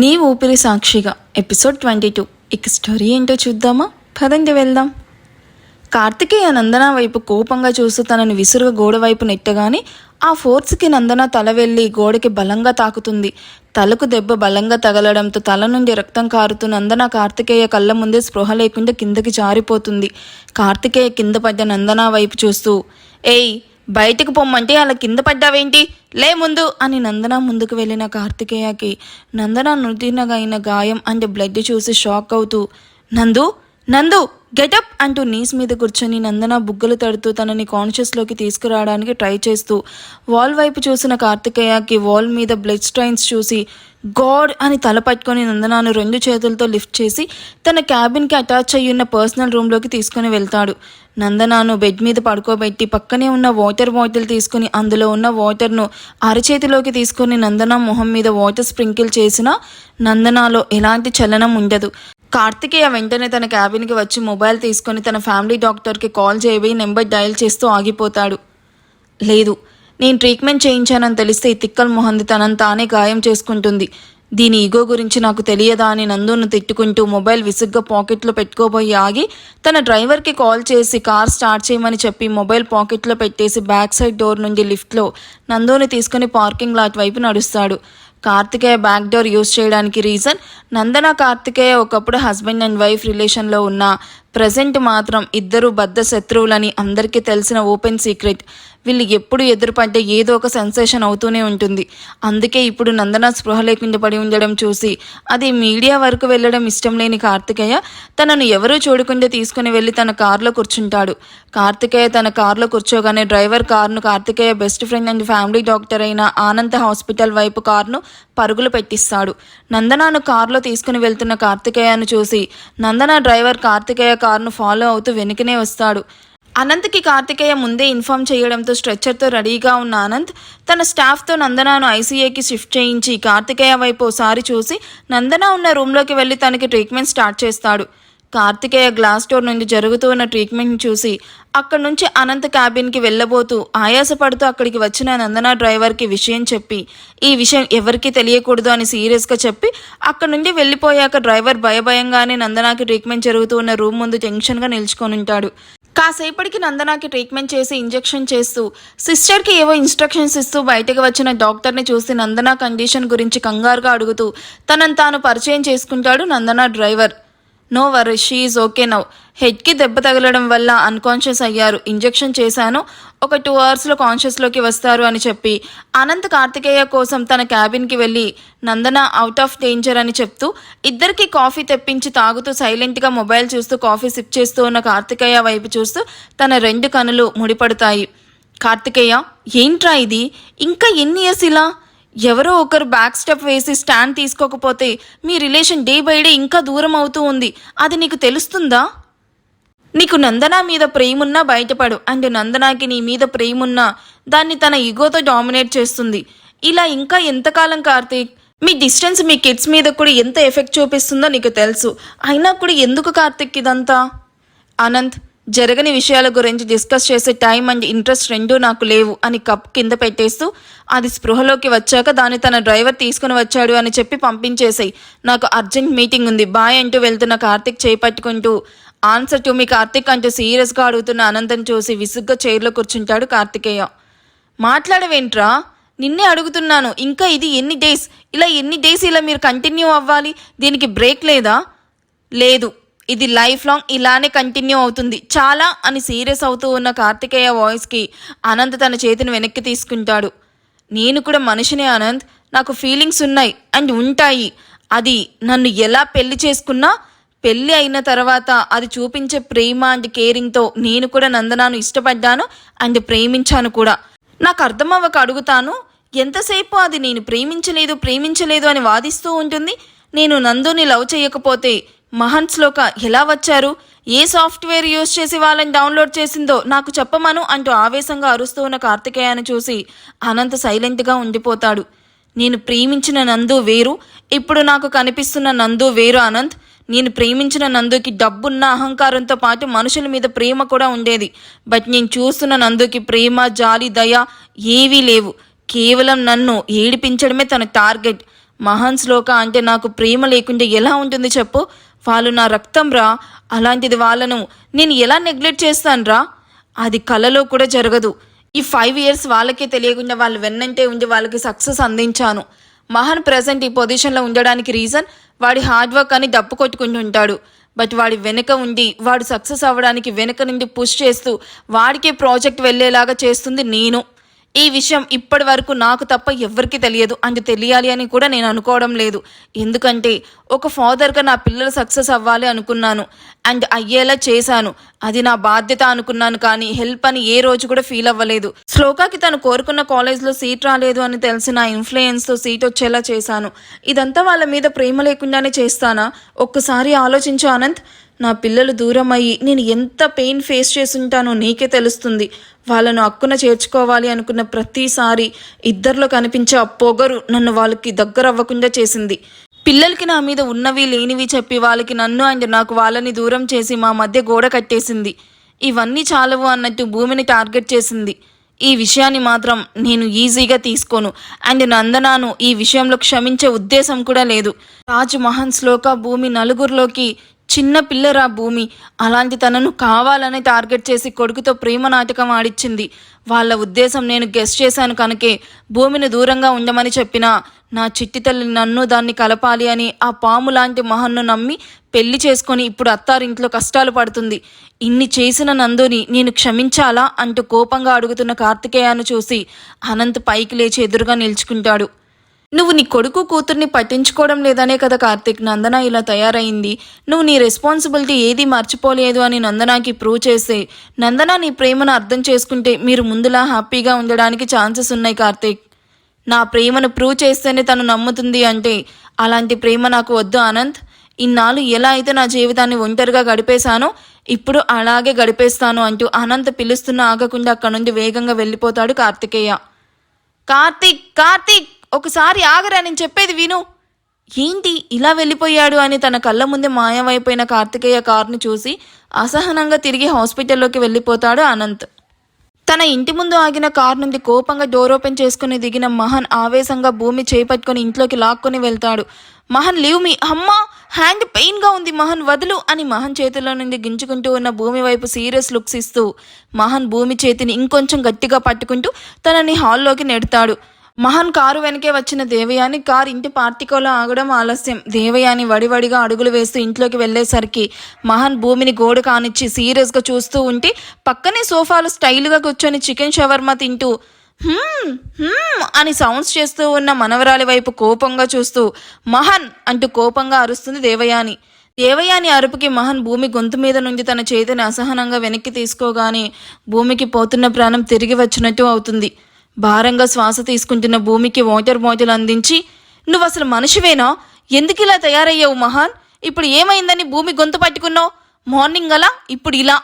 నీ ఊపిరి సాక్షిగా. ఎపిసోడ్ ట్వంటీ టూ ఇక స్టోరీ ఏంటో చూద్దామా? పదండి వెళ్దాం. కార్తికేయ నందన వైపు కోపంగా చూస్తూ తనని విసురుగా గోడ వైపు నెట్టగానే ఆ ఫోర్స్కి నందన తల వెళ్ళి గోడకి బలంగా తాకుతుంది. తలకు దెబ్బ బలంగా తగలడంతో తల నుండి రక్తం కారుతూ నందన కార్తికేయ కళ్ళ ముందే స్పృహ లేకుండా కిందకి జారిపోతుంది. కార్తికేయ కింద పడ్డ నందన వైపు చూస్తూ ఏయ్ బయటకు పొమ్మంటే అలా కింద పడ్డావేంటి? లే ముందు అని నందన ముందుకు వెళ్ళిన కార్తికేయకి. నందన నుదినగైన గాయం అంటే బ్లడ్ చూసి షాక్ అవుతూ నందు నందు గెటప్ అంటూ నీస్ మీద కూర్చొని నందన బుగ్గలు తడుతూ తనని కాన్షియస్లోకి తీసుకురావడానికి ట్రై చేస్తూ వాల్ వైపు చూసిన కార్తికేయకి వాల్ మీద బ్లడ్ స్ట్రైన్స్ చూసి గాడ్ అని తల పట్టుకొని నందనాను రెండు చేతులతో లిఫ్ట్ చేసి తన క్యాబిన్కి అటాచ్ అయ్యి ఉన్న పర్సనల్ రూమ్లోకి తీసుకొని వెళ్తాడు. నందనాను బెడ్ మీద పడుకోబెట్టి పక్కనే ఉన్న వాటర్ బాటిల్ తీసుకుని అందులో ఉన్న వాటర్ను అరచేతిలోకి తీసుకొని నందన మొహం మీద వాటర్ స్ప్రింకిల్ చేసినా నందనాలో ఎలాంటి చలనం ఉండదు. కార్తికేయ వెంటనే తన క్యాబిన్కి వచ్చి మొబైల్ తీసుకొని తన ఫ్యామిలీ డాక్టర్కి కాల్ చేయబోయి నెంబర్ డయల్ చేస్తూ ఆగిపోతాడు. లేదు నేను ట్రీట్మెంట్ చేయించానని తెలిస్తే ఈ తిక్కల్ మొహంది తనని తానే గాయం చేసుకుంటుంది. దీని ఈగో గురించి నాకు తెలియదా అని నందును తిట్టుకుంటూ మొబైల్ విసుగ్గా పాకెట్లో పెట్టుకోబోయి ఆగి తన డ్రైవర్కి కాల్ చేసి కార్ స్టార్ట్ చేయమని చెప్పి మొబైల్ పాకెట్లో పెట్టేసి బ్యాక్ సైడ్ డోర్ నుండి లిఫ్ట్లో నందుని తీసుకుని పార్కింగ్ లాట్ వైపు నడుస్తాడు. కార్తికేయ బ్యాక్డోర్ యూజ్ చేయడానికి రీజన్ నందన కార్తికేయ ఒకప్పుడు హస్బెండ్ అండ్ వైఫ్ రిలేషన్లో ఉన్న ప్రజెంట్ మాత్రం ఇద్దరు బద్ద శత్రువులని అందరికీ తెలిసిన ఓపెన్ సీక్రెట్. వీళ్ళు ఎప్పుడు ఎదురుపడ్డే ఏదో ఒక సెన్సేషన్ అవుతూనే ఉంటుంది. అందుకే ఇప్పుడు నందన స్పృహ లేకుండా పడి ఉండడం చూసి అది మీడియా వరకు వెళ్ళడం ఇష్టం లేని కార్తికేయ తనను ఎవరూ చూడకుండా తీసుకుని వెళ్ళి తన కారులో కూర్చుంటాడు. కార్తికేయ తన కారులో కూర్చోగానే డ్రైవర్ కారును Karthikeya best friend and family doctor అయిన ఆనంద్ హాస్పిటల్ వైపు కారును పరుగులు పెట్టిస్తాడు. నందనాను కారులో తీసుకుని వెళ్తున్న కార్తికేయను చూసి నందన డ్రైవర్ కార్తికేయ కారును ఫాలో అవుతూ వెనుకనే వస్తాడు. అనంత్కి కార్తికేయ ముందే ఇన్ఫామ్ చేయడంతో స్ట్రెచ్చర్తో రెడీగా ఉన్న అనంత్ తన స్టాఫ్తో నందనాను ఐసీఏకి షిఫ్ట్ చేయించి కార్తికేయ వైపు ఒకసారి చూసి నందన ఉన్న రూమ్లోకి వెళ్ళి తనకి ట్రీట్మెంట్ స్టార్ట్ చేస్తాడు. కార్తికేయ గ్లాస్ డోర్ నుండి జరుగుతూ ఉన్న ట్రీట్మెంట్ చూసి అక్కడి నుంచి అనంత్ క్యాబిన్కి వెళ్ళబోతూ ఆయాసపడుతూ అక్కడికి వచ్చిన నందన డ్రైవర్కి విషయం చెప్పి ఈ విషయం ఎవరికీ తెలియకూడదు అని సీరియస్గా చెప్పి అక్కడి నుండి వెళ్ళిపోయాక డ్రైవర్ భయభయంగానే నందనాకి ట్రీట్మెంట్ జరుగుతూ ఉన్న రూమ్ ముందు టెన్షన్గా నిల్చుకొని ఉంటాడు. కాసేపటికి నందనాకి ట్రీట్మెంట్ చేసి ఇంజెక్షన్ చేస్తూ సిస్టర్కి ఏవో ఇన్స్ట్రక్షన్స్ ఇస్తూ బయటకు వచ్చిన డాక్టర్ని చూసి నందన కండిషన్ గురించి కంగారుగా అడుగుతూ తనను తాను పరిచయం చేసుకుంటాడు Nandana driver. No worries okay now హెడ్కి దెబ్బ తగలడం వల్ల అన్కాన్షియస్ అయ్యారు. ఇంజెక్షన్ చేశాను. ఒక టూ అవర్స్లో కాన్షియస్లోకి వస్తారు అని చెప్పి. అనంత్ కార్తికేయ కోసం తన క్యాబిన్కి వెళ్ళి నందన అవుట్ ఆఫ్ డేంజర్ అని చెప్తూ ఇద్దరికి కాఫీ తెప్పించి తాగుతూ సైలెంట్గా మొబైల్ చూస్తూ కాఫీ సిప్ చేస్తూ ఉన్న కార్తికేయ వైపు చూస్తూ తన రెండు కనులు ముడిపడతాయి. కార్తికేయ ఏంట్రా ఇది? ఇంకా ఎన్ని ఇయర్స్ ఇలా? ఎవరో ఒకరు బ్యాక్ స్టెప్ వేసి స్టాండ్ తీసుకోకపోతే మీ రిలేషన్ డే బై డే ఇంకా దూరం అవుతూ ఉంది. అది నీకు తెలుస్తుందా? నీకు నందన మీద ప్రేమున్నా బయటపడు అండ్ నందనాకి నీ మీద ప్రేమున్నా దాన్ని తన ఈగోతో డామినేట్ చేస్తుంది. ఇలా ఇంకా ఎంతకాలం కార్తీక్? మీ డిస్టెన్స్ మీ కిడ్స్ మీద కూడా ఎంత ఎఫెక్ట్ చూపిస్తుందో నీకు తెలుసు. అయినా కూడా ఎందుకు కార్తిక్ ఇదంతా? అనంత్ జరగని విషయాల గురించి డిస్కస్ చేసే టైం అండ్ ఇంట్రెస్ట్ రెండూ నాకు లేవు అని కప్ కింద పెట్టేస్తూ అది స్పృహలోకి వచ్చాక దాన్ని తన డ్రైవర్ తీసుకుని వచ్చాడు అని చెప్పి పంపించేసాయి. నాకు అర్జెంట్ మీటింగ్ ఉంది. బాయ్ అంటూ వెళ్తున్న కార్తిక్ చేపట్టుకుంటూ ఆన్సర్ టు మీ కార్తిక్ అంటూ సీరియస్గా అడుగుతున్న అనంతం చూసి విసుగ్గా చైర్లో కూర్చుంటాడు కార్తికేయ. మాట్లాడవేంట్రా? నిన్నే అడుగుతున్నాను. ఇంకా ఇది ఎన్ని డేస్? ఇలా ఎన్ని డేస్ ఇలా మీరు కంటిన్యూ అవ్వాలి? దీనికి బ్రేక్ లేదా? లేదు. ఇది లైఫ్ లాంగ్ ఇలానే కంటిన్యూ అవుతుంది. చాలా అని సీరియస్ అవుతూ ఉన్న కార్తికేయ వాయిస్కి అనంత్ తన చేతిని వెనక్కి తీసుకుంటాడు. నేను కూడా మనిషిని అనంత్ నాకు ఫీలింగ్స్ ఉన్నాయి అండ్ ఉంటాయి. అది నన్ను ఎలా పెళ్ళి చేసుకున్నా పెళ్ళి అయిన తర్వాత అది చూపించే ప్రేమ అండ్ కేరింగ్తో నేను కూడా నందనాను ఇష్టపడ్డాను అండ్ ప్రేమించాను కూడా. నాకు అర్థం అవ్వక అడుగుతాను ఎంతసేపు అది నేను ప్రేమించలేదు ప్రేమించలేదు అని వాదిస్తూ ఉంటుంది. నేను నందుని లవ్ చేయకపోతే మహన్స్లోక ఎలా వచ్చారు? ఏ సాఫ్ట్వేర్ యూజ్ చేసి వాళ్ళని డౌన్లోడ్ చేసిందో నాకు చెప్పమను అంటూ ఆవేశంగా అరుస్తూ ఉన్న కార్తికేయాన్ని చూసి అనంత సైలెంట్గా ఉండిపోతాడు. నేను ప్రేమించిన నందు వేరు ఇప్పుడు నాకు కనిపిస్తున్న నందు వేరు అనంత్. నేను ప్రేమించిన నందుకి డబ్బున్న అహంకారంతో పాటు మనుషుల మీద ప్రేమ కూడా ఉండేది. బట్ నేను చూస్తున్న నందుకి ప్రేమ జాలి దయ ఏవీ లేవు. కేవలం నన్ను ఏడిపించడమే తన టార్గెట్. మహాన్ శ్లోక అంటే నాకు ప్రేమ లేకుంటే ఎలా ఉంటుంది చెప్పు? వాళ్ళు నా రక్తం రా అలాంటిది వాళ్ళను నేను ఎలా నెగ్లెక్ట్ చేస్తానురా అది కలలో కూడా జరగదు. ఈ ఫైవ్ ఇయర్స్ వాళ్ళకే తెలియకుండా వాళ్ళు వెన్నంటే ఉండి వాళ్ళకి సక్సెస్ అందించాను. మహాన్ ప్రజెంట్ ఈ పొజిషన్లో ఉండడానికి రీజన్ వాడి హార్డ్ వర్క్ అని డప్పు కొట్టుకుంటుంటాడు బట్ వాడి వెనుక ఉండి వాడు సక్సెస్ అవ్వడానికి వెనుక నుండి పుష్ చేస్తూ వాడికే ప్రాజెక్ట్ వెళ్ళేలాగా చేస్తుంది నేను. ఈ విషయం ఇప్పటి వరకు నాకు తప్ప ఎవరికి తెలియదు. అండ్ తెలియాలి అని కూడా నేను అనుకోవడం లేదు. ఎందుకంటే ఒక ఫాదర్గా నా పిల్లలు సక్సెస్ అవ్వాలి అనుకున్నాను. అండ్ అయ్యేలా చేశాను. అది నా బాధ్యత అనుకున్నాను కానీ హెల్ప్ అని ఏ రోజు కూడా ఫీల్ అవ్వలేదు. శ్లోకాకి తను కోరుకున్న కాలేజ్లో సీట్ రాలేదు అని తెలిసిన ఇన్ఫ్లుయెన్స్తో సీట్ వచ్చేలా చేశాను. ఇదంతా వాళ్ళ మీద ప్రేమ లేకుండానే చేస్తానా? ఒక్కసారి ఆలోచించు అనంత్. నా పిల్లలు దూరం అయ్యి నేను ఎంత పెయిన్ ఫేస్ చేసుంటానో నీకే తెలుస్తుంది. వాళ్ళను అక్కున చేర్చుకోవాలి అనుకున్న ప్రతిసారి ఇద్దరిలో కనిపించే ఆ పొగరు నన్ను వాళ్ళకి దగ్గర అవ్వకుండా చేసింది. పిల్లలకి నా మీద ఉన్నవి లేనివి చెప్పి వాళ్ళకి నన్ను అండ్ నాకు వాళ్ళని దూరం చేసి మా మధ్య గోడ కట్టేసింది. ఇవన్నీ చాలవు అన్నట్టు భూమిని టార్గెట్ చేసింది. ఈ విషయాన్ని మాత్రం నేను ఈజీగా తీసుకోను. అండ్ నందనాను ఈ విషయంలో క్షమించే ఉద్దేశం కూడా లేదు. రాజు మహన్ శ్లోక భూమి నలుగురిలోకి చిన్న పిల్లరా భూమి. అలాంటి తనను కావాలని టార్గెట్ చేసి కొడుకుతో ప్రేమ నాటకం ఆడిచ్చింది. వాళ్ళ ఉద్దేశం నేను గెస్ట్ చేశాను కనుకే. భూమిని దూరంగా ఉండమని చెప్పినా నా చిట్టి తల్లి నన్ను దాన్ని కలపాలి అని ఆ పాము లాంటి మహన్ను నమ్మి పెళ్ళి చేసుకొని ఇప్పుడు అత్తారింట్లో కష్టాలు పడుతుంది. ఇన్ని చేసిన నందుని నేను క్షమించాలా అంటూ కోపంగా అడుగుతున్న కార్తికేయాను చూసి అనంత్ పైకి లేచి ఎదురుగా నిల్చుకుంటాడు. నువ్వు నీ కొడుకు కూతుర్ని పట్టించుకోవడం లేదనే కదా కార్తిక్ నందన ఇలా తయారైంది నువ్వు నీ రెస్పాన్సిబిలిటీ ఏది మర్చిపోలేదు అని నందనాకి ప్రూవ్ చేస్తే నందన నీ ప్రేమను అర్థం చేసుకుంటే మీరు ముందులా హ్యాపీగా ఉండడానికి ఛాన్సెస్ ఉన్నాయి కార్తిక్. నా ప్రేమను ప్రూవ్ చేస్తేనే తను నమ్ముతుంది అంటే అలాంటి ప్రేమ నాకు వద్దు అనంత్. ఇన్నాళ్ళు ఎలా అయితే నా జీవితాన్ని ఒంటరిగా గడిపేశానో ఇప్పుడు అలాగే గడిపేస్తాను అంటూ అనంత్ పిలుస్తున్న ఆగకుండా అక్కడ నుండి వేగంగా వెళ్ళిపోతాడు కార్తికేయ. కార్తిక్ కార్తిక్! ఒకసారి ఆగరా నేను చెప్పేది విను. ఏంటి ఇలా వెళ్ళిపోయాడు అని తన కళ్ళ ముందే మాయమైపోయిన కార్తికేయ కారుని చూసి అసహనంగా తిరిగి హాస్పిటల్లోకి వెళ్ళిపోతాడు అనంత్. తన ఇంటి ముందు ఆగిన కార్ నుండి కోపంగా డోర్ ఓపెన్ చేసుకుని దిగిన మహన్ ఆవేశంగా భూమి చేపట్టుకుని ఇంట్లోకి లాక్కొని వెళ్తాడు. మహన్ లీవ్ మీ. అమ్మా హ్యాండ్ పెయిన్గా ఉంది మహన్ వదులు అని మహన్ చేతిలో నుండి గింజుకుంటూ ఉన్న భూమి వైపు సీరియస్ లుక్స్ ఇస్తూ మహన్ భూమి చేతిని ఇంకొంచెం గట్టిగా పట్టుకుంటూ తనని హాల్లోకి నెడతాడు. మహన్ కారు వెనకే వచ్చిన దేవయాని కారు ఇంటి పార్టికోలో ఆగడం ఆలస్యం. దేవయాని వడివడిగా అడుగులు వేస్తూ ఇంట్లోకి వెళ్ళేసరికి మహన్ భూమిని గోడ కానిచ్చి సీరియస్గా చూస్తూ ఉంటే పక్కనే సోఫాలో స్టైల్గా కూర్చొని చికెన్ షవర్మా తింటూ అని సౌండ్స్ చేస్తూ ఉన్న మనవరాలి వైపు కోపంగా చూస్తూ మహన్ అంటూ కోపంగా అరుస్తుంది దేవయాని. దేవయాని అరుపుకి మహన్ భూమి గొంతు మీద నుండి తన చేతిని అసహనంగా వెనక్కి తీసుకోగానే భూమికి పోతున్న ప్రాణం తిరిగి వచ్చినట్టు అవుతుంది. భారంగా శ్వాస తీసుకుంటున్న భూమికి వాటర్ బాటిల్ అందించి నువ్వు అసలు మనిషివేనా? ఎందుకు ఇలా తయారయ్యావు మహాన్? ఇప్పుడు ఏమైందని భూమి గొంతు పట్టుకున్నావు? మార్నింగ్ అలా ఇప్పుడు ఇలా.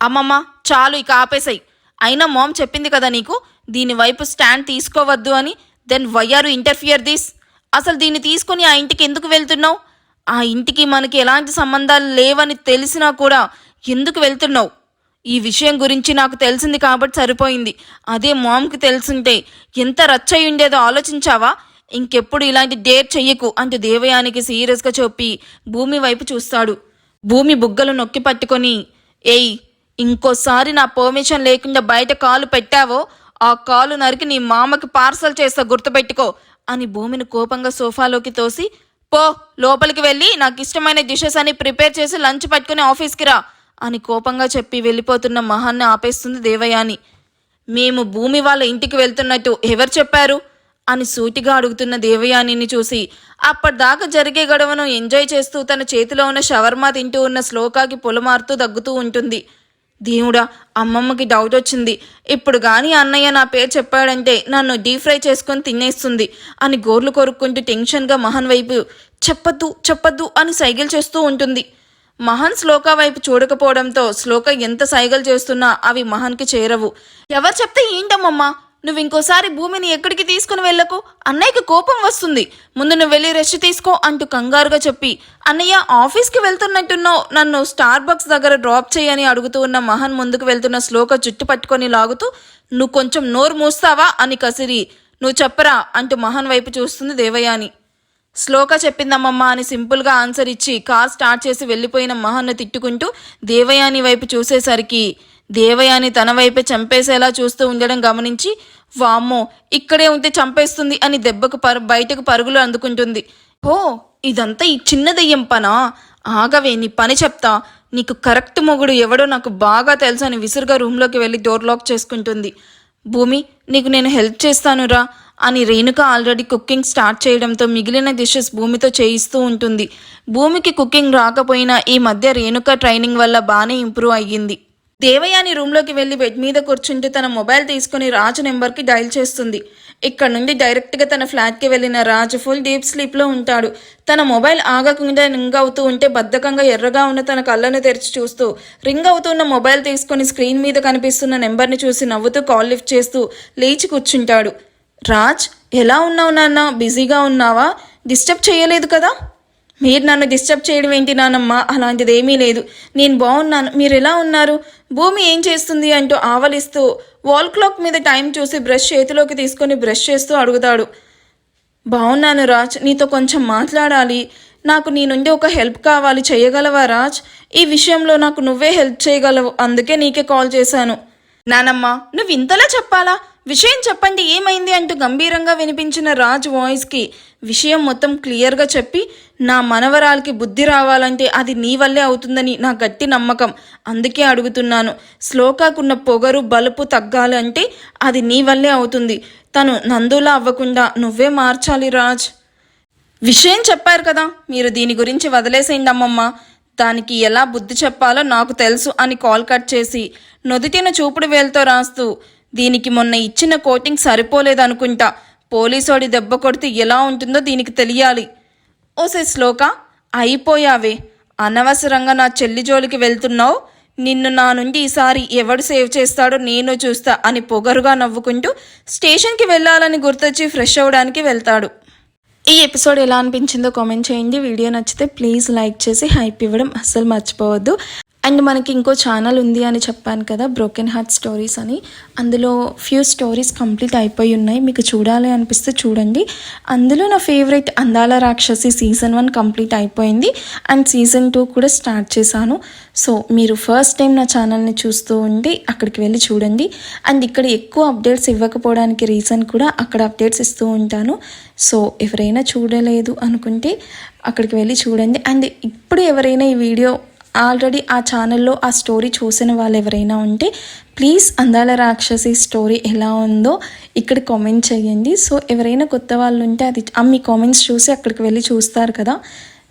అమ్మమ్మ చాలు ఇక ఆపేసాయి. అయినా మామ్ చెప్పింది కదా నీకు? దీని వైపు స్టాండ్ తీసుకోవద్దు అని. Then why are you interfere this? అసలు దీన్ని తీసుకొని ఆ ఇంటికి ఎందుకు వెళ్తున్నావు? ఆ ఇంటికి మనకి ఎలాంటి సంబంధాలు లేవని తెలిసినా కూడా ఎందుకు వెళ్తున్నావు? ఈ విషయం గురించి నాకు తెలిసింది కాబట్టి సరిపోయింది. అదే మామ్కి తెలిసుంటే ఎంత రచ్చయి ఉండేదో ఆలోచించావా? ఇంకెప్పుడు ఇలాంటి డేర్ చెయ్యకు అంటూ దేవయానికి సీరియస్గా చెప్పి భూమి వైపు చూస్తాడు. భూమి బుగ్గలు నొక్కి పట్టుకొని ఏయ్ ఇంకోసారి నా పర్మిషన్ లేకుండా బయట కాలు పెట్టావో ఆ కాలు నరికి నీ మామకి పార్సల్ చేస్తా గుర్తుపెట్టుకో అని భూమిని కోపంగా సోఫాలోకి తోసి పో లోపలికి వెళ్ళి నాకు ఇష్టమైన డిషెస్ అని ప్రిపేర్ చేసి లంచ్ పట్టుకుని ఆఫీస్కి రా. అని కోపంగా చెప్పి వెళ్ళిపోతున్న మహాన్ని ఆపేస్తుంది దేవయాని. మేము భూమి వాళ్ళ ఇంటికి వెళ్తున్నట్టు ఎవరు చెప్పారు? అని సూటిగా అడుగుతున్న దేవయానిని చూసి అప్పటిదాకా జరిగే గొడవను ఎంజాయ్ చేస్తూ తన చేతిలో ఉన్న షవర్మా తింటూ ఉన్న శ్లోకాకి పొలమారుతూ దగ్గుతూ ఉంటుంది. దేవుడా అమ్మమ్మకి డౌట్ వచ్చింది. ఇప్పుడు కానీ అన్నయ్య నా పేరు చెప్పాడంటే నన్ను డీప్ ఫ్రై చేసుకొని తినేస్తుంది అని గోర్లు కొరుక్కుంటూ టెన్షన్గా మహన్ వైపు చెప్పద్దు చెప్పద్దు అని సైకిల్ చేస్తూ ఉంటుంది. మహన్ శ్లోక వైపు చూడకపోవడంతో శ్లోక ఎంత సైగలు చేస్తున్నా అవి మహన్కి చేరవు. ఎవరు చెప్తే ఏంటమ్మమ్మా? నువ్వు ఇంకోసారి భూమిని ఎక్కడికి తీసుకుని వెళ్ళకు? అన్నయ్యకి కోపం వస్తుంది. ముందు నువ్వు వెళ్ళి రెస్ట్ తీసుకో అంటూ కంగారుగా చెప్పి అన్నయ్య ఆఫీస్కి వెళ్తున్నట్టున్నావు. నన్ను స్టార్ బక్స్ దగ్గర డ్రాప్ చేయని అడుగుతూ ఉన్న మహన్ ముందుకు వెళ్తున్న శ్లోక జుట్టు పట్టుకొని లాగుతూ నువ్వు కొంచెం నోరు మూస్తావా? అని కసిరి నువ్వు చెప్పరా అంటూ మహన్ వైపు చూస్తుంది దేవయాని. శ్లోక చెప్పిందమ్మమ్మ అని సింపుల్గా ఆన్సర్ ఇచ్చి కార్ స్టార్ట్ చేసి వెళ్ళిపోయిన మహన్ను తిట్టుకుంటూ దేవయాని వైపు చూసేసరికి దేవయాని తన వైపే చంపేసేలా చూస్తూ ఉండడం గమనించి వామ్మో ఇక్కడే ఉంటే చంపేస్తుంది అని దెబ్బకు పరు బయటకు పరుగులు అందుకుంటుంది. ఓ ఇదంతా ఈ చిన్న దెయ్యం పనా? ఆగవే నీ పని చెప్తా. నీకు కరెక్ట్ మొగుడు ఎవడో నాకు బాగా తెలుసు అని విసురుగా రూమ్లోకి వెళ్ళి డోర్ లాక్ చేసుకుంటుంది. భూమి నీకు నేను హెల్ప్ చేస్తానురా. అని రేణుక ఆల్రెడీ కుకింగ్ స్టార్ట్ చేయడంతో మిగిలిన డిషెస్ భూమితో చేయిస్తూ ఉంటుంది. భూమికి కుకింగ్ రాకపోయినా ఈ మధ్య రేణుక ట్రైనింగ్ వల్ల బాగానే ఇంప్రూవ్ అయ్యింది. దేవయాని రూమ్లోకి వెళ్ళి బెడ్ మీద కూర్చుంటూ తన మొబైల్ తీసుకుని రాజు నెంబర్కి డయల్ చేస్తుంది. ఇక్కడ నుండి డైరెక్ట్గా తన ఫ్లాట్కి వెళ్ళిన రాజు ఫుల్ డీప్ స్లీప్లో ఉంటాడు. తన మొబైల్ ఆగకుండా రింగ్ అవుతూ ఉంటే బద్ధకంగా ఎర్రగా ఉన్న తన కళ్ళను తెరిచి చూస్తూ రింగ్ అవుతున్న మొబైల్ తీసుకుని స్క్రీన్ మీద కనిపిస్తున్న నెంబర్ని చూసి నవ్వుతూ కాల్ లిఫ్ట్ చేస్తూ లేచి కూర్చుంటాడు. రాజ్ ఎలా ఉన్నావు నాన్న? బిజీగా ఉన్నావా? డిస్టర్బ్ చేయలేదు కదా? మీరు నన్ను డిస్టర్బ్ చేయడం ఏంటి నానమ్మ? అలాంటిది ఏమీ లేదు. నేను బాగున్నాను. మీరు ఎలా ఉన్నారు? భూమి ఏం చేస్తుంది అంటూ ఆవలిస్తూ వాల్ క్లాక్ మీద టైం చూసి బ్రష్ చేతిలోకి తీసుకొని బ్రష్ చేస్తూ అడుగుతాడు. బాగున్నాను రాజ్. నీతో కొంచెం మాట్లాడాలి. నాకు నీ నుండి ఒక హెల్ప్ కావాలి. చేయగలవా రాజ్? ఈ విషయంలో నాకు నువ్వే హెల్ప్ చేయగలవు. అందుకే నీకే కాల్ చేశాను. నానమ్మ నువ్వు ఇంతలా చెప్పాలా? విషయం చెప్పండి ఏమైంది అంటూ గంభీరంగా వినిపించిన రాజ్ వాయిస్కి విషయం మొత్తం క్లియర్గా చెప్పి నా మనవరాలకి బుద్ధి రావాలంటే అది నీ వల్లే అవుతుందని నా గట్టి నమ్మకం. అందుకే అడుగుతున్నాను శ్లోకాకున్న పొగరు బలుపు తగ్గాలంటే అది నీ వల్లే అవుతుంది. తను నందులా అవ్వకుండా నువ్వే మార్చాలి రాజ్. విషయం చెప్పారు కదా మీరు దీని గురించి వదిలేసేయండి అమ్మమ్మ. దానికి ఎలా బుద్ధి చెప్పాలో నాకు తెలుసు అని కాల్ కట్ చేసి నుదిటిన చూపుడు వేలుతో రాస్తూ దీనికి మొన్న ఇచ్చిన కోటింగ్ సరిపోలేదనుకుంటా. పోలీసోడి దెబ్బ కొడితే ఎలా ఉంటుందో దీనికి తెలియాలి. ఓసే శ్లోక అయిపోయావే. అనవసరంగా నా చెల్లి జోలికి వెళ్తున్నావు. నిన్ను నా నుండి ఈసారి ఎవడు సేవ్ చేస్తాడో నేను చూస్తా అని పొగరుగా నవ్వుకుంటూ స్టేషన్కి వెళ్ళాలని గుర్తొచ్చి ఫ్రెష్ అవ్వడానికి వెళ్తాడు. ఈ ఎపిసోడ్ ఎలా అనిపించిందో కామెంట్ చేయండి. వీడియో నచ్చితే ప్లీజ్ లైక్ చేసి హైప్ ఇవ్వడం అస్సలు మర్చిపోవద్దు. అండ్ మనకి ఇంకో ఛానల్ ఉంది అని చెప్పాను కదా బ్రోకెన్ హార్ట్ స్టోరీస్ అని. అందులో ఫ్యూ స్టోరీస్ కంప్లీట్ అయిపోయి ఉన్నాయి. మీకు చూడాలి అనిపిస్తే చూడండి. అందులో నా favourite Andala Rakshasi season one complete అయిపోయింది. అండ్ సీజన్ టూ కూడా స్టార్ట్ చేశాను. సో మీరు ఫస్ట్ టైం నా ఛానల్ని చూస్తూ ఉండి అక్కడికి వెళ్ళి చూడండి. అండ్ ఇక్కడ ఎక్కువ అప్డేట్స్ ఇవ్వకపోవడానికి రీజన్ కూడా అక్కడ అప్డేట్స్ ఇస్తూ ఉంటాను. సో ఎవరైనా చూడలేదు అనుకుంటే అక్కడికి వెళ్ళి చూడండి. అండ్ ఇప్పుడు ఎవరైనా ఈ వీడియో ఆల్రెడీ ఆ ఛానల్లో ఆ స్టోరీ చూసిన వాళ్ళు ఎవరైనా ఉంటే ప్లీజ్ అందాల రాక్షసి స్టోరీ ఎలా ఉందో ఇక్కడ కామెంట్ చేయండి. సో ఎవరైనా కొత్త వాళ్ళు ఉంటే అది మీ కామెంట్స్ చూసి అక్కడికి వెళ్ళి చూస్తారు కదా.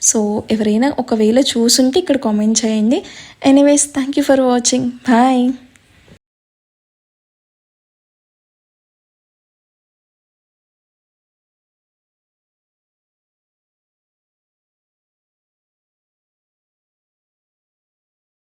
సో ఎవరైనా ఒకవేళ చూసుంటే ఇక్కడ కామెంట్ చేయండి. Anyways thank you for watching. Bye.